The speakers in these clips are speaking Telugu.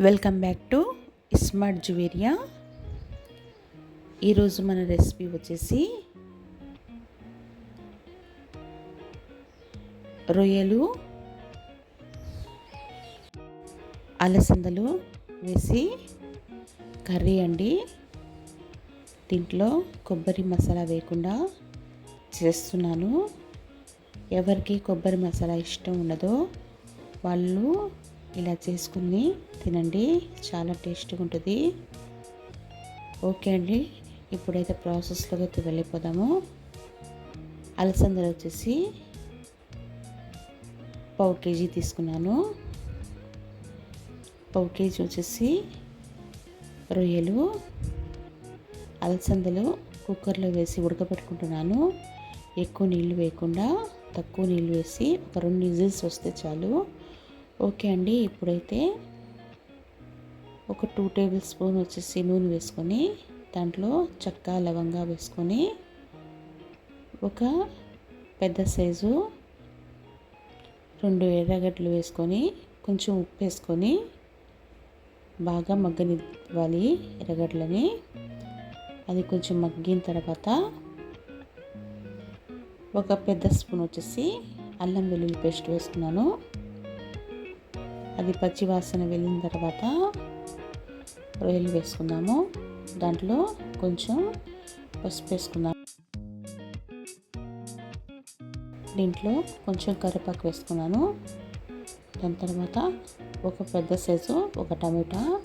Welcome back to smart Juveria. ఈరోజు మన రెసిపీ వచ్చేసి రొయ్యలు అలసందలు వేసి కర్రీ అండి. దీంట్లో కొబ్బరి మసాలా వేయకుండా చేస్తున్నాను. ఎవరికి కొబ్బరి మసాలా ఇష్టం ఉండదో వాళ్ళు ఇలా చేసుకుని తినండి. చాలా టేస్టీగా ఉంటుంది. ఓకే అండి. ఇప్పుడైతే ప్రాసెస్లోకి అయితే వెళ్ళిపోదాము. అలసందలు వచ్చేసి పావు కేజీ తీసుకున్నాను. పావు కేజీ వచ్చేసి రొయ్యలు అలసందలు కుక్కర్లో వేసి ఉడకబెట్టుకుంటున్నాను. ఎక్కువ నీళ్ళు వేయకుండా తక్కువ నీళ్ళు వేసి ఒక రెండు విజిల్స్ వస్తే చాలు. ఓకే అండి ఇప్పుడైతే ఒక టూ టేబుల్ స్పూన్ వచ్చేసి నూనె వేసుకొని దాంట్లో చెక్క లవంగా వేసుకొని ఒక పెద్ద సైజు రెండు ఎర్రగడ్డలు వేసుకొని కొంచెం ఉప్పు వేసుకొని బాగా మగ్గనివ్వాలి ఎర్రగడ్డలని. అది కొంచెం మగ్గిన తర్వాత ఒక పెద్ద స్పూన్ వచ్చేసి అల్లం వెల్లుల్లి పేస్ట్ వేసుకున్నాను. అది పచ్చివాసన వెళ్ళిన తర్వాత రొయ్యలు వేసుకుందాము. దాంట్లో కొంచెం పసుపు వేసుకుందాం. దీంట్లో కొంచెం కరివేపాకు వేసుకున్నాను. దాని తర్వాత ఒక పెద్ద సైజు ఒక టమాటా.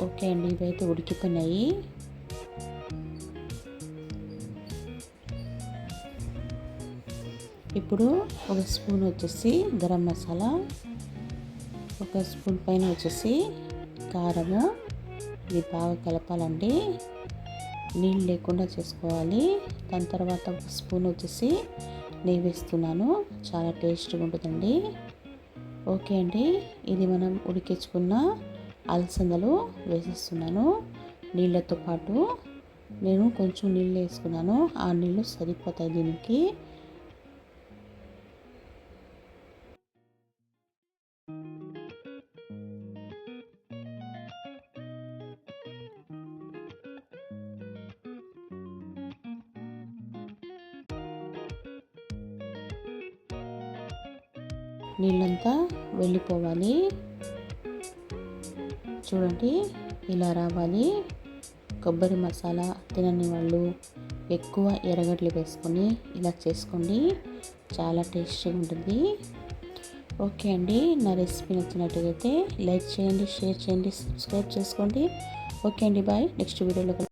ఓకే అండి ఇవైతే ఉడికిపోయినాయి. ఇప్పుడు ఒక స్పూన్ వచ్చేసి గరం మసాలా ఒక స్పూన్ పైన వచ్చేసి కారము. ఇది బాగా కలపాలండి. నీళ్ళు లేకుండా చేసుకోవాలి. దాని తర్వాత ఒక స్పూన్ వచ్చేసి నెయ్యి వేస్తున్నాను. చాలా టేస్ట్గా ఉంటుందండి. ఓకే అండి. ఇది మనం ఉడికించుకున్న అలసందలు వేసేస్తున్నాను. నీళ్ళతో పాటు నేను కొంచెం నీళ్ళు వేసుకున్నాను. ఆ నీళ్ళు సరిపోతాయి దీనికి. నీళ్ళంతా వెళ్ళిపోవాలి. చూడండి ఇలా రావాలి. కొబ్బరి మసాలా తినని వాళ్ళు ఎక్కువ ఎర్రగడ్డలు వేసుకొని ఇలా చేసుకోండి. చాలా టేస్టీగా ఉంటుంది. ఓకే అండి నా రెసిపీ నచ్చినట్టుగైతే లైక్ చేయండి షేర్ చేయండి సబ్స్క్రైబ్ చేసుకోండి. ఓకే అండి బాయ్. నెక్స్ట్ వీడియోలో